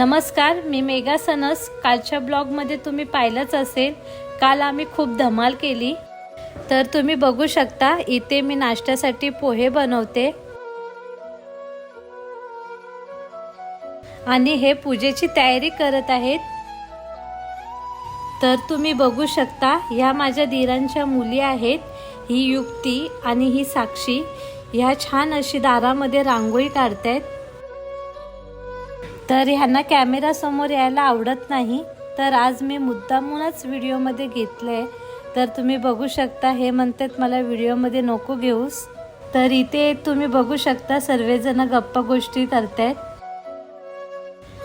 नमस्कार मी mega sons. कालच्या ब्लॉगमध्ये तुम्ही पाहिलंच असेल काल आम्ही खूप धमाल केली. तर तुम्ही बघू शकता इथे मी नाश्त्यासाठी पोहे बनवते. आणि हे पूजेची तयारी करत आहेत. तर तुम्ही बघू शकता ह्या माझ्या धीरांच्या मुली आहेत. ही युक्ती आणि ही साक्षी ह्या छान अशी दारामध्ये रांगोळी काढतायत. तर ह्यांना कॅमेरा समोर यायला आवडत नाही. तर आज मी मुद्दामूनच व्हिडिओमध्ये घेतलंय तर तुम्ही बघू शकता हे म्हणतात मला व्हिडिओमध्ये नको घेऊस. तर इथे तुम्ही बघू शकता सर्वजण गप्पा गोष्टी करतायत.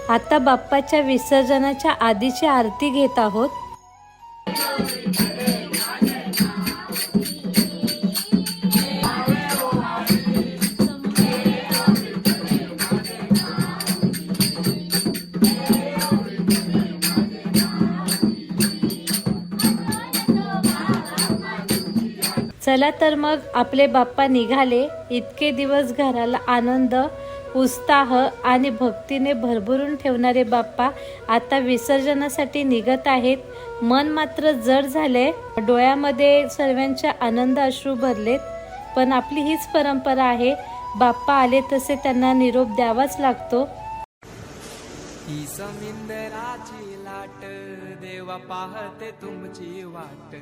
आता बाप्पाच्या विसर्जनाच्या आधीची आरती घेत आहोत. चला तर मग आपले बाप्पा निघाले. इतके दिवस घराला आनंद उत्साह आणि भक्तीने भरभरून ठेवणारे बाप्पा आता विसर्जनासाठी निघत आहेत. मन मात्र जड झाले. डोळ्यामध्ये सर्वांच्या आनंद अश्रू भरलेत. पण आपली हीच परंपरा आहे. बाप्पा आले तसे त्यांना निरोप द्यावाच लागतो. ही समिंदराची लाट देवा पाहते तुमची वाट.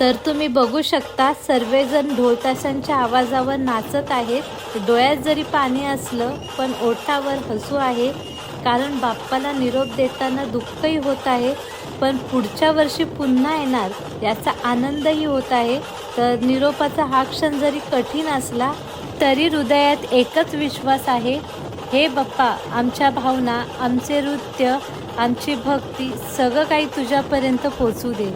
तर तुम्ही बघू शकता सर्वजण ढोलताशांच्या आवाजावर नाचत आहेत. डोळ्यात जरी पाणी असलं पण ओठावर हसू आहे. कारण बाप्पाला निरोप देताना दुःखही होत आहे. पण पुढच्या वर्षी पुन्हा येणार याचा आनंदही होत आहे. तर निरोपाचा हा क्षण जरी कठीण असला तरी हृदयात एकच विश्वास आहे. हे बाप्पा आमच्या भावना आमचे नृत्य आमची भक्ती सगळं काही तुझ्यापर्यंत पोचू दे.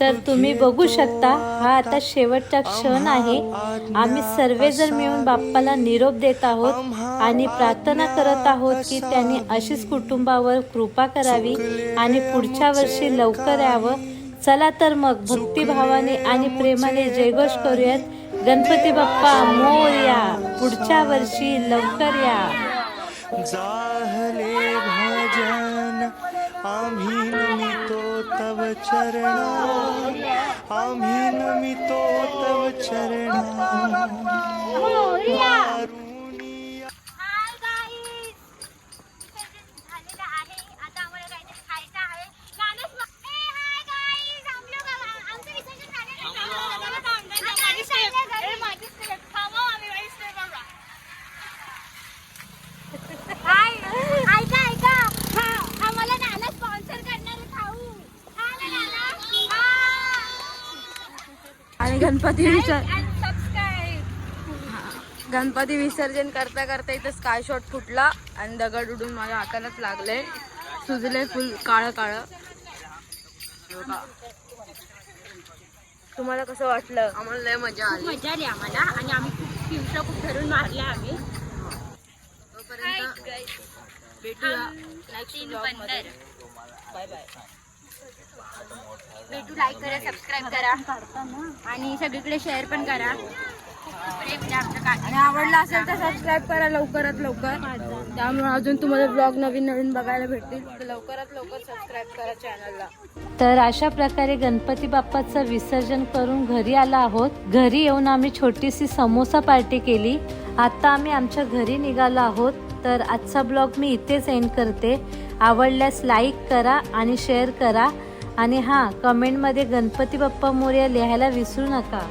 तर तुम्ही बघू शकता हा आता शेवटचा क्षण आहे. आम्ही सर्वजण मिळून बाप्पाला निरोप देत आहोत आणि प्रार्थना करत आहोत की त्यांनी अशीच कुटुंबावर कृपा करावी आणि पुढच्या वर्षी लवकर यावं. चला तर मग भक्तिभावाने आणि प्रेमाने जयघोष करूयात. गणपती बाप्पा मोरया पुढच्या वर्षी लवकर या. तव चरणा। आम्ही नमितो तव चरणा कारुण्य हाय गाईज झालेलं आहे आता आम्हाला काहीतरी खायचं आहे गाणंच मग ए हाय गाईज हम लोग अब- आमचं विसर्जन झालेलं आहे. आता आम्ही चाललोय घरी. हाय ऐका ऐका हा आम्हाला नाना स्पॉन्सर करणार आहे खाऊ हा ना नाना हा आणि गणपती विसर्जन गणपती विसर्जन करता करता इथं स्काय शॉट फुटला आणि दगड उडून माझ्या हातालाच लागले. सुजले फुल काळं काळं. तुम्हाला कसं वाटलं? आम्हाला लय मजा आली. मजा आली आम्हाला आणि आम्ही खूप दिवसा खूप धरून मारल्या आम्ही. तोपर्यंत भेटूया बाय बाय भेटू लाईक करा सबस्क्राईब करा. आणि सगळीकडे शेअर पण करा. प्रेम द्या आमच्या आणि आवडला असेल तर सबस्क्राईब करा लवकरात लवकर. त्यामुळे अजून तुम्हाला ब्लॉग नवीन नवीन बघायला भेटतील. तर लवकरात लवकर सबस्क्राईब करा चॅनलला तर अशा प्रकारे गणपती बाप्पाचं विसर्जन करून घरी आलो आहोत. घरी येऊन आम्ही छोटीशी समोसा पार्टी केली. आता आम्ही आमच्या घरी निघालो आहोत. तर आजचा ब्लॉग मी इथेच एंड करते. आवडल्यास लाईक करा आणि शेअर करा. आणि हां कमेंटमध्ये गणपती बाप्पा मोर्या लिहायला विसरू नका.